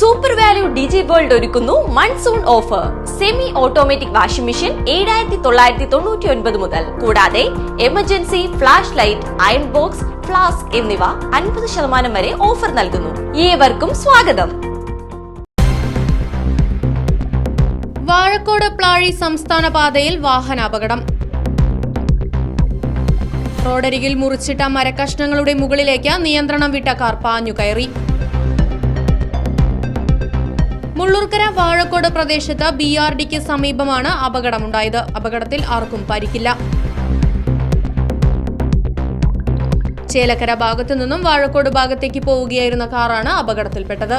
Super value digi world ഒരുക്കുന്നു monsoon offer semi automatic washing machine ഏഴായിരത്തി തൊള്ളായിരത്തി തൊണ്ണൂറ്റി ഒൻപത് മുതൽ. കൂടാതെ emergency flash light iron box flask എന്നിവ അൻപത് ശതമാനം വരെ ഓഫർ നൽകുന്നു. ഏവർക്കും സ്വാഗതം. വാഴക്കോട് പ്ലാഴി സംസ്ഥാന പാതയിൽ വാഹനാപകടം റോഡരികിൽ മുറിച്ചിട്ട മരക്കഷ്ണങ്ങളുടെ മുകളിലേക്ക് നിയന്ത്രണം വിട്ട കാർ പാഞ്ഞു കയറി മുള്ളൂർക്കര വാഴക്കോട് പ്രദേശത്ത് ബി ആർ ഡിക്ക് സമീപമാണ് അപകടമുണ്ടായത്. അപകടത്തിൽ ആർക്കും പരിക്കില്ല. ചേലക്കര ഭാഗത്തു നിന്നും വാഴക്കോട് ഭാഗത്തേക്ക് പോവുകയായിരുന്ന കാറാണ് അപകടത്തിൽപ്പെട്ടത്.